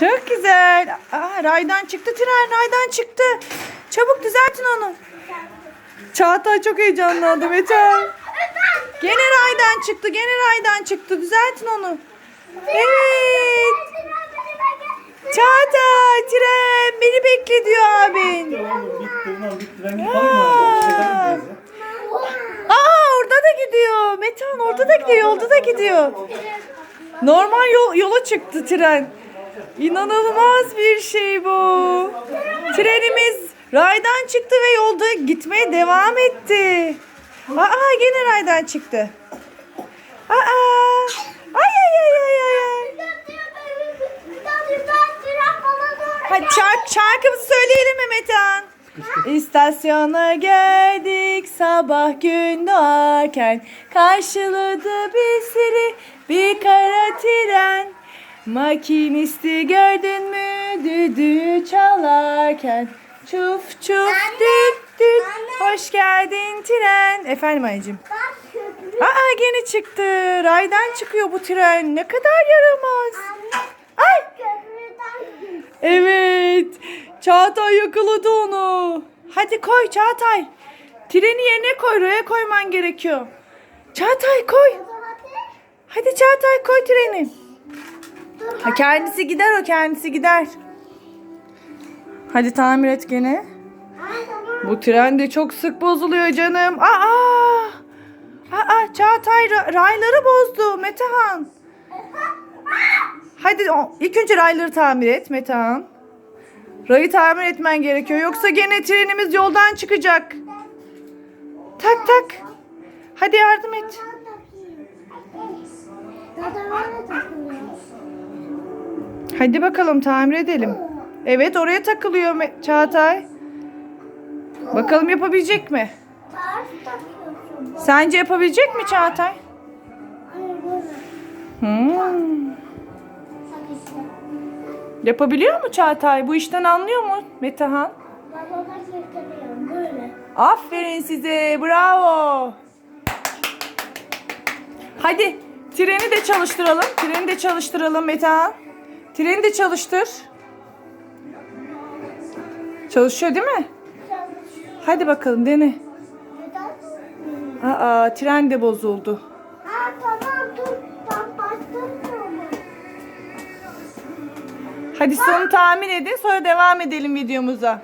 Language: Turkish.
Çok güzel. Aa, raydan çıktı tren raydan çıktı. Çabuk düzeltin onu. Çağatay çok heyecanlandı Metehan. Gene raydan çıktı gene raydan çıktı. Düzeltin onu. Evet. Çağatay tren beni bekle diyor abin. Aa orada da gidiyor. Metehan orada da gidiyor yolda da gidiyor. Normal yol, yola çıktı tren. İnanılmaz bir şey bu. Trenimiz raydan çıktı ve yolda gitmeye devam etti. Aa gene raydan çıktı. Aa ay ay ay ay ay. Hadi şark, şarkımızı söyleyelim mi? İstasyona geldik sabah gün doğarken Karşıladı bizleri bir kara tren Makinisti gördün mü düdüğü çalarken Çuf çuf düt düt hoş geldin tren Efendim anneciğim Aa gene çıktı raydan çıkıyor bu tren ne kadar yaramaz Ay Evet. Çağatay yakaladı onu. Hadi koy Çağatay. Treni yerine koy. Raya koyman gerekiyor. Çağatay koy. Hadi Çağatay koy treni. Ha, kendisi gider o kendisi gider. Hadi tamir et gene. Bu tren de çok sık bozuluyor canım. Aa! Aa Çağatay ra- rayları bozdu Metehan. Hadi ilk önce rayları tamir et Metehan. Rayı tamir etmen gerekiyor. Yoksa gene trenimiz yoldan çıkacak. Tak tak. Hadi yardım et. Hadi bakalım tamir edelim. Evet oraya takılıyor Çağatay. Bakalım yapabilecek mi? Sence yapabilecek mi Çağatay? Hmm. Yapabiliyor mu Çağatay? Bu işten anlıyor mu Metehan? Aferin size. Bravo. Hadi treni de çalıştıralım. Treni de çalıştıralım Metehan. Treni de çalıştır. Çalışıyor değil mi? Hadi bakalım dene. Aa tren de bozuldu. Hadi sonu tahmin edin sonra devam edelim videomuza.